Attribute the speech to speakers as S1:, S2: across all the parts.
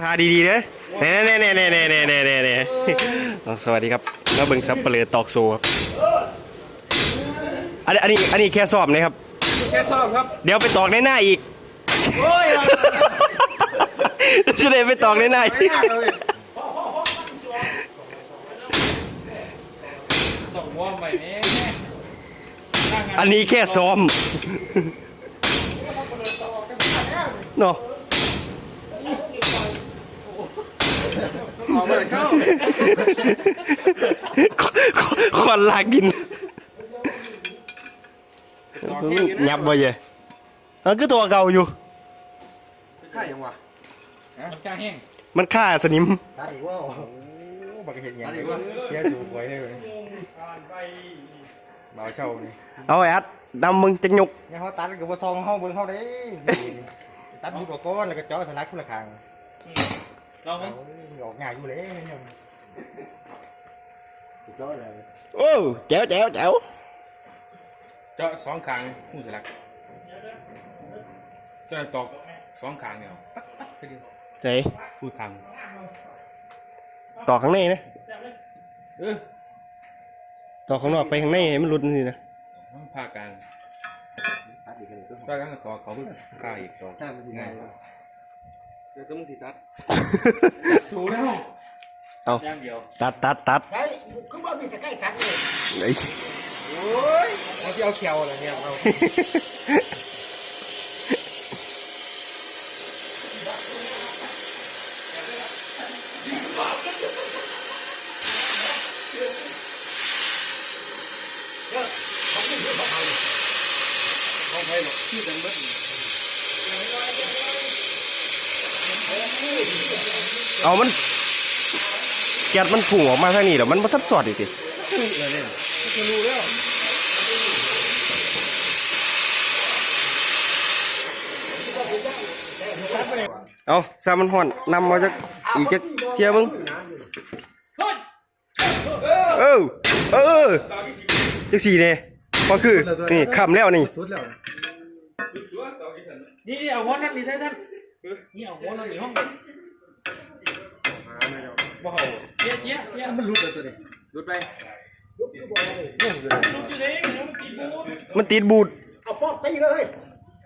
S1: ทาดีๆเด้อเน่เน่เน่เน่เน่เน่เน่เน่สวัสดีครับมาเบิ่งซับเปลือตอกโซครับอันนี้อันนี้อันนี้แค่สอบนะครับ
S2: แค่ซ่อมครับ
S1: เดี๋ยวไปตอกในหน้าอีก
S2: โอ้ย
S1: จะได้ไปตอกในหน้าอีก
S2: อัน
S1: นี้แค่ซ้อมเนาะ
S2: ออกมาเลยเข้า
S1: คอนลากินยับบ่เยเออคือตัวเก่าอยู่
S2: ค่ายังวะมันกล้าแห้ง
S1: มันฆ่าสนิม
S3: ตัดอีกว่าบักเห็นอย่างเสียสูหวยเลยเบาเช่านี่
S1: เอาไอ้อัดดำมึงจะยก
S3: เนี่ยเขาตัดกับว่าซองห้องเบิ่งเขาได้ตัดอยู่กับก้อนแล้วก็จ่อสลักคนละข้าง
S2: ลองไหม
S3: โอ้ยออกง่ายอยู่เลยเนี่ยสุดยอดเลย
S1: โอ้แจ๋วแจ๋วแจ๋ว
S2: เจาะสองคางหูสลักเจาะตอกสองคางเนี่ยปั๊บปั๊บไปดิ
S1: ใจ
S2: พูดคาง
S1: ต่อข้างในนะ
S2: เออ
S1: ต่อข้างนอกไปข้างในให้มันหลุดนี่นะ
S2: ภาคกลาง
S3: ตัดอีกเลยตัว
S2: ภาคกลางก็ต่อเขาพูดข้าอีกต่อ
S3: ตัดมันสิไง
S2: เดี๋ยวต้องติดตัด ถูกแล้ว
S1: เอา
S2: ย่างเดียว
S1: ตัดตัดตัด
S3: ใช่คือว่ามีแต่ใกล้ตัดเลย
S1: เอ้ย
S2: โอ้ยเอาที่เอาเขียวอะไรเนี่ยเอา
S1: เอามัน แกดมันพุ่งออกมาทางนี้แล้วมันมาทัดสอดอีกทีเอาซามันห่อนนำมาจากอีกจากเทียมึงเออเออจักสี่เนี่ยพอคือนี่คำแล้วนี่
S3: สุดแล้ว
S4: นี่นี่เอาหัวนั่นนี่ใช่ท่านนี่ เอาหัวนั่นนี่ห้องว้าวเจี๊ยบเจี๊ยบเจี๊ยบ
S3: มันหลุดเลยตัวนี้
S2: หลุดไป
S4: ลูกอยู่ไหนมันยังตีบูน
S1: มันติดบูด
S3: เอาปอกตีเลย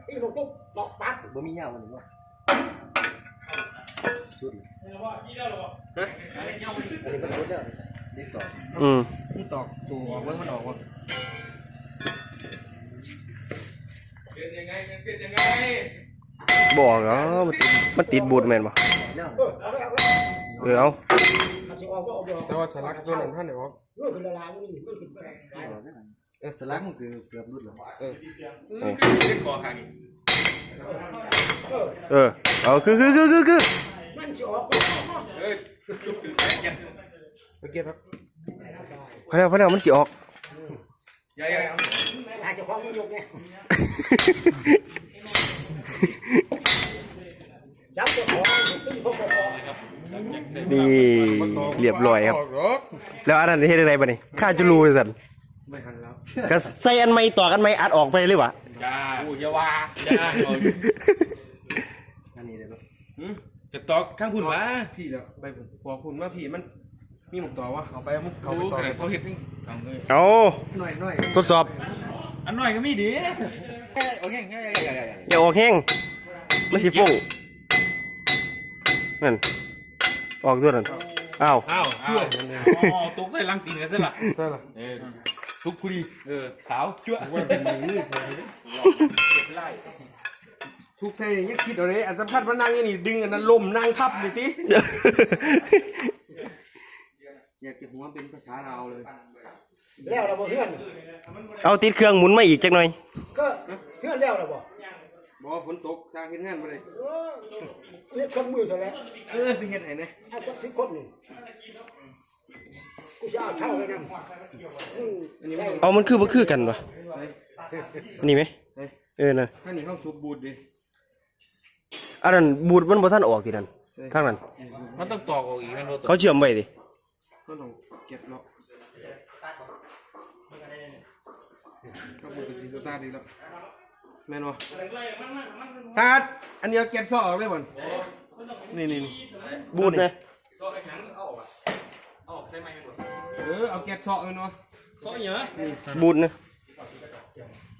S3: ตีลงตุ๊บตอกปัดบ่มีเงามันหรือว่าสุด
S4: นี่ได้หรอ
S3: อันนี้มันสุดแล้วนี่ตอก
S1: อืม
S3: นี่ตอกสู่ออกเบิ่งมันออกว่า
S2: เป็นยังไงมันเป็นยังไง
S1: บอกเหรอมันติดมันติดบูดแม่นบ่
S3: แล้ว
S1: เออเอา
S2: แต่ว่าสลักตัวนั้นท่านเนี่ยบอก
S3: เออสลักมันคือเกือบรุดแล้ว
S2: เออคือเล่นคอคางนี่
S1: เออเอาคือคือคือคือคือ
S2: เอ้ยจุกถึงแค่ยัน
S3: โอเคครับ
S1: พอแล้วพอแล้วมันสิออก
S2: ยายๆเอา
S3: อาจจะคล้องมือยกเนี่ย จับตัวของตึ้งพวกบอก
S1: นี่เรียบร้อยครับ แล้วอันนั้นเฮ็ดอะไรบ่นี่ข้าจะรู้สั่น
S2: ไม่ทันแล้ว
S1: ก็ใส่อันใหม่ต่อกันใหม่อัดออกไปเลยวะ
S2: จ้าอู้ยาว่าจ้า
S3: อันนี้เลยเนาะ
S2: จะตอกข้างคุณวะพี่แล้วไปขอคุณว่าพี่มันมีหมกต่อวะเขาไปมุกเขาไปต่อเขาเห็นทำเลย
S1: เอา
S3: หน่อยหน่อย
S1: ทดสอบ
S2: อันหน่อยก็มีดี โอเคง่ายๆ
S1: อย่าออกแห้งมันสิฟงนั่นออกตัวนั่นอ้าว
S2: อ้าวชั่วอ๋อตกใส่ลังตีนกันซะละใช่ละเออซุปคุรีเออขาวชั่ว
S3: ว่าเป็นมือทุกใช่ยังคิดเอาเลยอันสำคัญว่านั่งนี่ดึงอันนั้นลมนั่งทับเลยทีอยากจะหัวเป็นภาษาเราเลย
S5: แล้วเราบ่เพื่อน
S1: เอาติดเครื่องหมุนมาอีกจักหน่อย
S5: ก็ เพื่อนแล้วเราบ่
S3: บอกว่าฝนตกทางเห็นงานไปเลย
S5: เออเรียกเครื่องมือซะแล้ว
S3: เออไปเห็นไหนเนี่ย
S5: เอาจักสิบคนนี่กูจะเอาเท่าเลยนะอืมได้
S1: เอามันคือบ่คือกันวะนี่ไหมเออน่ะ
S3: ถ้าหนีเข้าซุปบูดดิ
S1: อันนั้นบูดมันบ่ทันออกทีนั่นข้างนั้น
S2: มันต้องตอกออกอีกนั่นรถ
S1: เขาเชื่อมไว้ดิ
S3: ก็ต้องเก็บเนาะก็บูดเป็นสีสตาร์ดีแล้ว แม่นวะตัดอันเดียวเก็บซอออกเลยบ่น
S1: นี่นี่นี่บูดนะ
S2: เออเอาแก๊สเซาะมันวะ
S4: ซอยเหรอ
S1: บูดนะ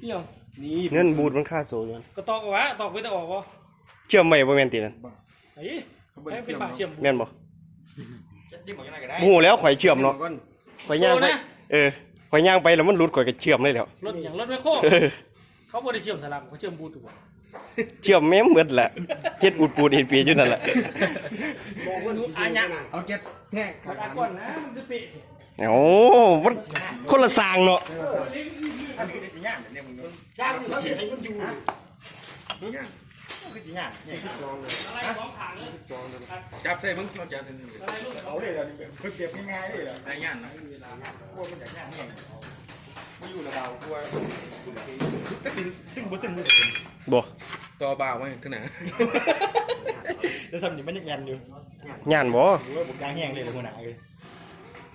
S4: นี่เหรอ
S2: นี่
S1: เงินบูดมันค่าโซ่อยู่
S4: ก็ตอกเอาวะตอกไปตอกออกวะ
S1: เชื่อมไว้บ่แม่นตินั่น
S4: ไอ้ให้เป็นปากเชื่อม
S1: แม่นบ่
S3: ดิ้นหมดยังไงก็ได้
S1: โอ้โหแล้วข่อยเชื่อมเนาะ
S2: ก่อน
S1: ข่อยย่างไป
S4: โซ่นะ
S1: เออข่อยย่างไปแล้วมันหลุดข่อยก็เชื่อมเลยแล้ว
S4: รถอย่างรถไม่โค้ง
S1: เออ
S4: เขาบ่ได้เชื่อมสลักเขาเชื่อมบูทูธ
S1: เชื่อมแม่มหมดแหละเฮ็ดอูดปูดเฮ็ดปีอยู่นั่นแหละ
S5: บอกว่า
S4: อาญะ
S2: เอาแก๊สแท่ง
S4: มันอาก่อนนะมันจะเปะ
S1: โอ้มันคนละสร้างเนาะ
S3: อันนี้คือสิญาณเนี่ยมึง
S5: สร้างเขาเห็นให้มันอยู่
S3: คือสิญาณเนี่ย
S4: อะไรสองทางเลย
S2: จับใส่มึงเราจับใส่มึง
S4: อะไรลูก
S3: เอาเลยเหรอคือเก็บง่ายๆเลยเหรอ
S2: ได้ย่านนะ
S3: กลัวมันจะญาณเนี่ยไม่อยู่ระเบากลัวตึ้งตึ้ง บ่ตึ้งบ่
S1: บ่
S2: ต่อบ่าวไว้ขนาด
S3: แล้วสำนีมันยังยันอยู่
S1: ย่านบ่
S3: หรือว่าผมกลางแห้งเลยหัวหน้าเลย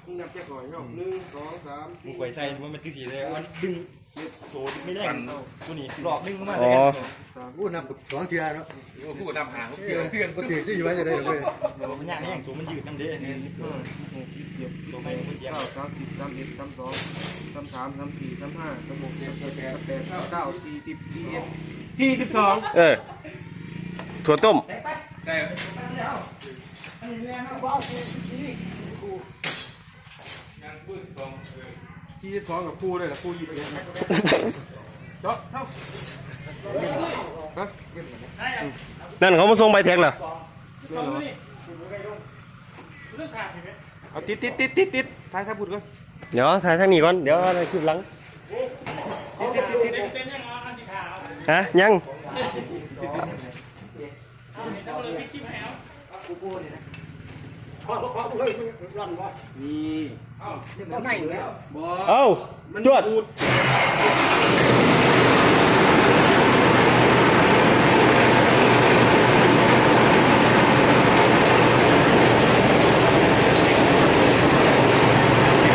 S2: มึงนับแก๊สก่อนเนาะหนึ่งสองสาม
S3: มึงข่อยใส่ว่ามันคือสีเลยมันดึง โซ่ไม่ได้ตัวนี้หลอกดึงเข้ามาเล
S1: อ๋
S3: ย
S1: อ
S6: อู้นับสองเทือเนาะ
S2: ผู้ดำหางเพื่อนเพื่อน
S6: ก็ถือที่อยู่ไว้จะได้หรือไม่
S3: มันยากนี่อย่างสูงมันยืดน้ำเด้ตัวไม่มันเทียม
S2: เก้าสามสิบสามเอ็ดสามสองสามสามสามสี่สามห้าสามหกสามเจ็ดสามแปดสามเก้าสี่สิบสี่เอ็ดสี่สิบสอง
S1: เออถั่วต้ม
S2: ได้
S5: อันนี้แม่นะว่าคือชี้
S2: งานพูดสอง สี่สิบสองกับครูเลยล่ะครูหยิบเองเจาะเท่าฮะ
S1: นั่นเขามาส่งใบแท็กเหรอ
S4: ตอกนี่เรื่องขาดเห็นไหม
S2: เอาติดติดติดติดติดท้ายท้ายพูดก่อน
S1: เดี๋ยวถ่ายทางนี้ก่อนเดี๋ยวอะไรคลิปหลัง
S4: เต็มเต็มยังเอาอันสีขาว
S1: ฮะยัง
S4: เอาเห็นจะ เอา
S5: มันร่อนวะ
S2: นี่
S5: มันไม่อยู่แล้ว
S1: เอ้าจวด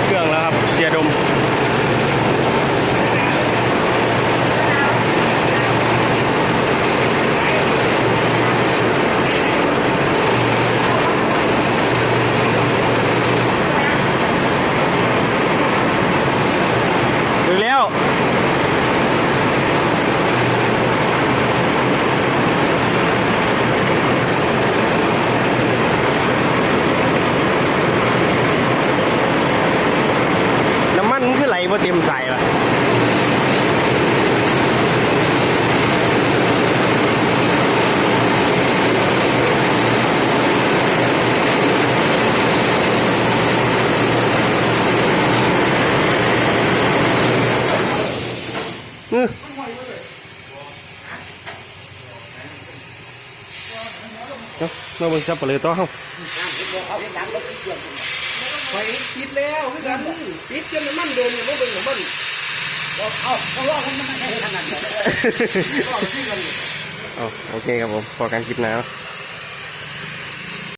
S1: เครื่องแล้วครับเสียดม ถึงแล้ว น้ำมันมันคือไหลมาเต็มใส่ล่ะ อือเนาะ มาเบิ่งจับไปเลยต่อเฮา
S2: ไปติดแล้วคือกันติดจนมันเดินอยู่ยม่เดินของมัน
S1: เอาโอเคครับผมพอการคลิปหนา